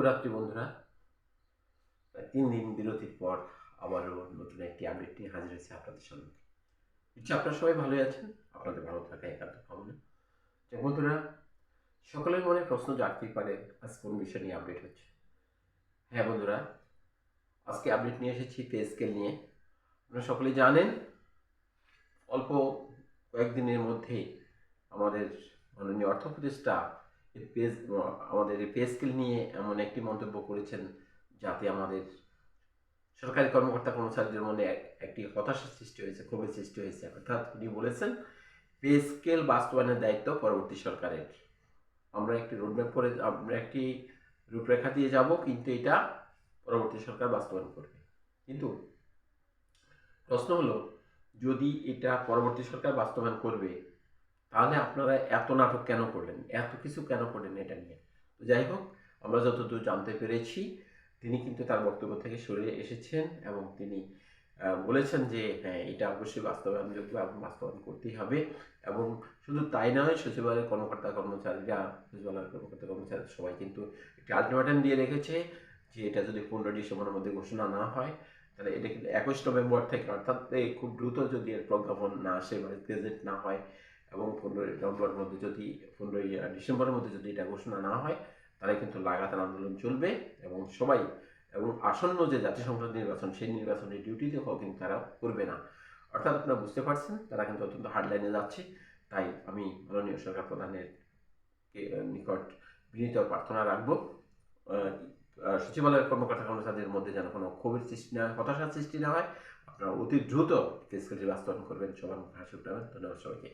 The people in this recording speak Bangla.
শুভরাত্রি বন্ধুরা। তিন দিন বিরতির পর আবারও নতুন একটি আপডেট নিয়ে হাজির হয়েছে আপনাদের সামনে। ইচ্ছা আপনারা সবাই ভালোই আছেন? আপনাদের ভালো থাকা একান্ত কামনা। যে বন্ধুরা সকলের মনে প্রশ্ন জাগতেই পারে আজ কোন বিষয় নিয়ে আপডেট হচ্ছে? হ্যাঁ বন্ধুরা আজকে আপডেট নিয়ে এসেছি পে স্কেল নিয়ে। আপনারা সকলে জানেন অল্প কয়েকদিনের মধ্যেই আমাদের মাননীয় অর্থ উপদেষ্টা আমাদের পে স্কেল নিয়ে এমন একটি মন্তব্য করেছেন যাতে আমাদের সরকারি কর্মকর্তা কর্মচারীদের এক- একটি হতাশার সৃষ্টি হয়েছে, ক্ষোভের সৃষ্টি হয়েছে। অর্থাৎ উনি বলেছেন পে স্কেল বাস্তবায়নের দায়িত্ব পরবর্তী সরকারের। আমরা একটি রোডম্যাপ করে, আমরা একটি রূপরেখা দিয়ে যাব, কিন্তু এটা পরবর্তী সরকার বাস্তবায়ন করবে। কিন্তু প্রশ্ন হলো, যদি এটা পরবর্তী সরকার বাস্তবায়ন করবে তাহলে আপনারা এত নাটক কেন করলেন? এত কিছু কেন করলেন এটা নিয়ে? তো যাই হোক, আমরা যতদূর জানতে পেরেছি, তিনি কিন্তু তার বক্তব্য থেকে সরে এসেছেন এবং তিনি বলেছেন যে হ্যাঁ এটা অবশ্যই বাস্তবায়নযোগ্য এবং বাস্তবায়ন করতেই হবে এবং শুধু তাই নয়, সচিবালয়ের কর্মকর্তা কর্মচারীরা, সচিবালয়ের কর্মকর্তা কর্মচারী সবাই কিন্তু একটি আলটিমেটাম দিয়ে রেখেছে যে এটা যদি পনেরো ডিসেম্বরের মধ্যে ঘোষণা না হয়, তাহলে এটা কিন্তু একুশ নভেম্বর থেকে, অর্থাৎ খুব দ্রুত যদি এর প্রজ্ঞাপন না আসে বা গেজেট না হয় এবং পনেরোই নভেম্বরের মধ্যে যদি, পনেরোই ডিসেম্বরের মধ্যে যদি এটা ঘোষণা না হয়, তাহলে কিন্তু লাগাতার আন্দোলন চলবে এবং সবাই, এবং আসন্ন যে জাতীয় সংসদ নির্বাচন, সেই নির্বাচনের ডিউটিতে হোক কিন্তু তারা করবে না। অর্থাৎ আপনারা বুঝতে পারছেন, তারা কিন্তু অত্যন্ত হার্ডলাইনে যাচ্ছে। তাই আমি মাননীয় সরকার প্রধানের নিকট বিনীত প্রার্থনা রাখব। সচিবালয়ের কর্মকর্তা কর্মচারীদের মধ্যে যেন কোনো ক্ষোভের সৃষ্টি না, হতাশার সৃষ্টি না হয়। আপনারা অতি দ্রুত ফিজিক্যালি বাস্তবায়ন করবেন। সবার মুখে হাসি উঠাবেন। ধন্যবাদ সবাইকে।